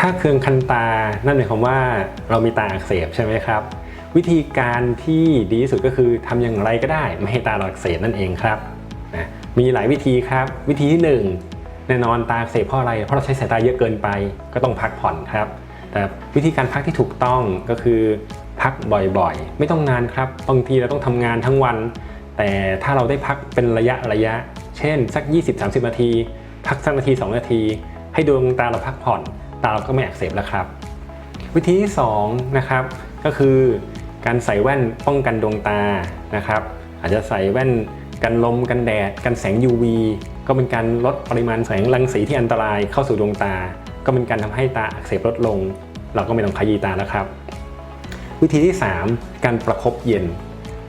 ถ้าเคืองคันตา นั่นหมายความว่าเรามีตาอักเสบใช่ไหมครับ วิธีการที่ดีที่สุดก็คือทำอย่างไรก็ได้ ไม่ให้ตาเราอักเสบนั่นเองครับนะมีหลายวิธีครับ วิธีที่หนึ่งแน่นอนตาอักเสบเพราะอะไร เพราะเราใช้สายตาเยอะเกินไป ก็ต้องพักผ่อนครับ แต่วิธีการพักที่ถูกต้องก็คือพักบ่อยๆ ไม่ต้องนานครับ บางทีเราต้องทำงานทั้งวัน แต่ถ้าเราได้พักเป็นระยะระยะ เช่น สัก 20-30 นาที พักสักนาที 2 นาที ให้ดวงตาเราพักผ่อน ตาเราก็ไม่อักเสบแล้วครับ วิธีที่2นะครับก็คือการใส่แว่นป้องกันดวงตานะครับ อาจจะใส่แว่นกันลมกันแดด กันแสง UV ก็เป็นการลดปริมาณแสงรังสีที่อันตรายเข้าสู่ดวงตา ก็เป็นการทำให้ตาอักเสบลดลง เราก็ไม่ต้องขยี้ตาแล้วครับ วิธีที่ 3 การประคบเย็น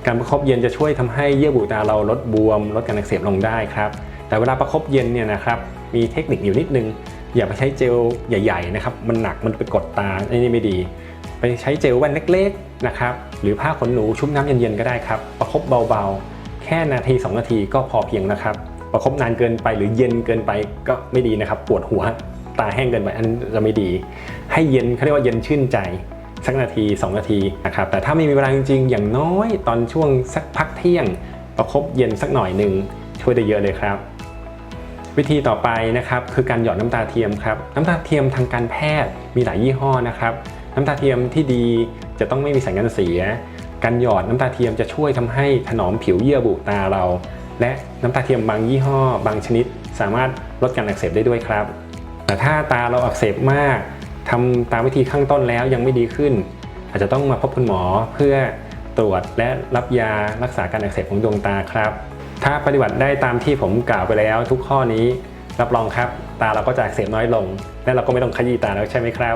การประคบเย็นจะช่วยทำให้เยื่อบุตาเราลดบวม ลดการอักเสบลงได้ครับ แต่เวลาประคบเย็นเนี่ยนะครับมีเทคนิคอยู่นิดนึง อย่าไปใช้เจลใหญ่ๆนะครับมันหนักมันไปกดตาอันนี้ไม่ดี ไปใช้เจลแว่นเล็กๆนะครับหรือผ้าขนหนูชุ่มน้ำเย็นๆก็ได้ครับประคบเบาๆ แค่นาที 2 นาทีก็พอเพียงนะครับ ประคบนานเกินไปหรือเย็นเกินไปก็ไม่ดีนะครับ ปวดหัวตาแห้งเกินไปอันจะไม่ดี ให้เย็นเขาเรียกว่าเย็นชื่นใจสักนาที 2 นาทีนะครับแต่ถ้าไม่มีเวลาจริงๆ อย่างน้อยตอนช่วงสักพักเที่ยง ประคบเย็นสักหน่อยหนึ่งช่วยได้เยอะเลยครับ วิธีต่อไปนะครับคือการหยอดน้ำตาเทียมครับน้ำตาเทียมทางการแพทย์มีหลายยี่ห้อนะครับน้ำตาเทียมที่ดีจะต้องไม่มีแสงกันเสีย การหยอดน้ำตาเทียมจะช่วยทำให้ถนอมผิวเยื่อบุตาเรา และน้ำตาเทียมบางยี่ห้อ บางชนิด สามารถลดการอักเสบได้ด้วยครับ แต่ถ้าตาเราอักเสบมากทำตามวิธีข้างต้นแล้วยังไม่ดีขึ้น อาจจะต้องมาพบคุณหมอเพื่อตรวจและรับยารักษาการอักเสบของดวงตาครับ ถ้าปฏิบัติได้ตามที่ผมกล่าวไปแล้วทุกข้อนี้ รับรองครับ ตาเราก็จะอักเสบน้อยลง และเราก็ไม่ต้องขยี้ตาแล้วใช่ไหมครับ